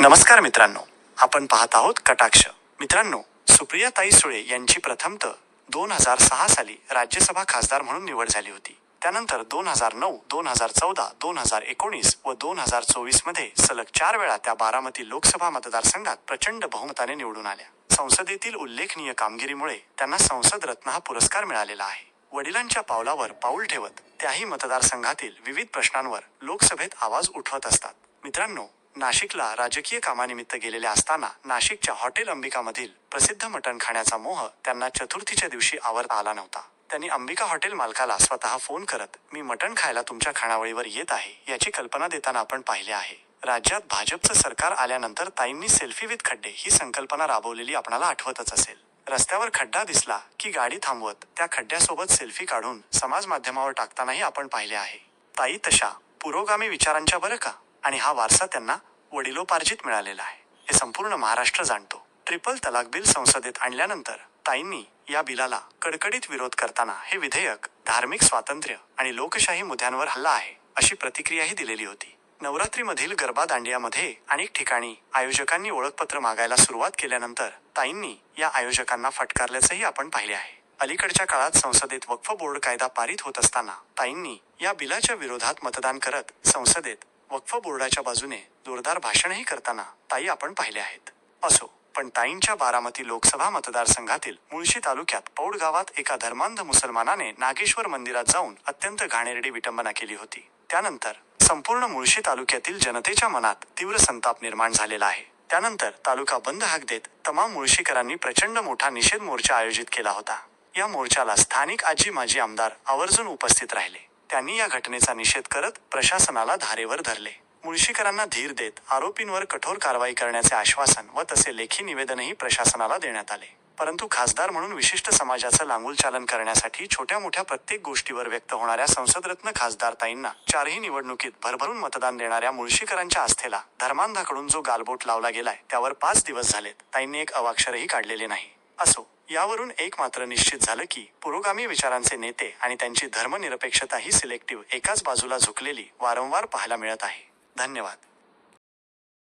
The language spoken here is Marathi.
नमस्कार मित्रांनो आपण पाहत आहोत कटाक्ष. मित्रांनो सुप्रियाताई सुळे यांची प्रथमत दोन हजार सहा साली राज्यसभा खासदार म्हणून निवड झाली होती. त्यानंतर दोन हजार नऊ दोन हजार चौदा दोन हजार एकोणीस व दोन हजार चोवीसमध्ये सलग चार वेळा त्या बारामती लोकसभा मतदारसंघात प्रचंड बहुमताने निवडून आल्या. संसदेतील उल्लेखनीय कामगिरीमुळे त्यांना संसद रत्न हा पुरस्कार मिळालेला आहे. वडिलांच्या पावलावर पाऊल ठेवत त्याही मतदारसंघातील विविध प्रश्नांवर लोकसभेत आवाज उठवत असतात. मित्रांनो नाशिकला राजकीय कामानिमित्त गेलेल्या असताना नाशिकच्या हॉटेल अंबिकामधील प्रसिद्ध मटण खाण्याचा मोह त्यांना चतुर्थीच्या दिवशी आवरता आला नव्हता. त्यांनी अंबिका हॉटेल मालकाला स्वतः फोन करत मी मटण खायला तुमच्या खाणावळीवर येत आहे याची कल्पना देताना आपण पाहिले आहे. राज्यात भाजपचं सरकार आल्यानंतर ताईंनी सेल्फी विथ खड्डे ही संकल्पना राबवलेली आपणाला आठवतच असेल. रस्त्यावर खड्डा दिसला की गाडी थांबवत त्या खड्ड्यासोबत सेल्फी काढून समाज माध्यमावर टाकतानाही आपण पाहिले आहे. ताई तशा पुरोगामी विचारांच्या बरं का? आणि हा वारसा त्यांना वडिलोपार्जित मिळालेला आहे. हे संपूर्ण महाराष्ट्र जाणतो. ट्रिपल तलाक बिल संसदेत आणल्यानंतर ताईंनी या बिलाला कडकडीत विरोध करताना हे विधेयक धार्मिक स्वातंत्र्य आणि लोकशाही मुद्द्यांवर हल्ला आहे अशी प्रतिक्रियाही दिलेली होती. नवरात्रीमधील गरबा दांडियामध्ये अनेक ठिकाणी आयोजकांनी ओळखपत्र मागायला सुरुवात केल्यानंतर ताईंनी या आयोजकांना फटकारल्याचंही आपण पाहिले आहे. अलीकडच्या काळात संसदेत वक्फ बोर्ड कायदा पारित होत असताना ताईंनी या बिलाच्या विरोधात मतदान करत संसदेत वक्फ बोर्डाच्या बाजूने जोरदार भाषणही करताना ताई आपण पाहिले आहेत. असो पण ताईंच्या बारामती लोकसभा मतदारसंघातील मुळशी तालुक्यात पौड गावात एका धर्मांध मुसलमानाने नागेश्वर मंदिरात जाऊन अत्यंत घाणेरडी विटंबना केली होती. त्यानंतर संपूर्ण मुळशी तालुक्यातील जनतेच्या मनात तीव्र संताप निर्माण झालेला आहे. त्यानंतर तालुका बंद हाक देत तमाम मुळशीकरांनी प्रचंड मोठा निषेध मोर्चा आयोजित केला होता. या मोर्चाला स्थानिक आजी माजी आमदार आवर्जून उपस्थित राहिले. त्यांनी या घटनेचा निषेध करत प्रशासनाला धारेवर धरले. मुळशीकरांना धीर देत आरोपींवर कठोर कारवाई करण्याचे आश्वासन व तसे लेखी निवेदनही प्रशासनाला देण्यात आले. परंतु खासदार म्हणून विशिष्ट समाजाचं लांगुलचालन करण्यासाठी छोट्या मोठ्या प्रत्येक गोष्टीवर व्यक्त होणाऱ्या संसदरत्न खासदारताईंना चारही निवडणुकीत भरभरून मतदान देणाऱ्या मुळशीकरांच्या आस्थेला धर्मांधाकडून जो गालबोट लावला गेलाय त्यावर पाच दिवस झालेत. ताईंनी एक अवाक्षरही काढलेले नाही. असो. यावरून एक मात्र निश्चित झालं की पुरोगामी विचारांचे नेते आणि त्यांची धर्मनिरपेक्षता ही सिलेक्टिव्ह एकाच बाजूला झुकलेली वारंवार पाहायला मिळत आहे. धन्यवाद.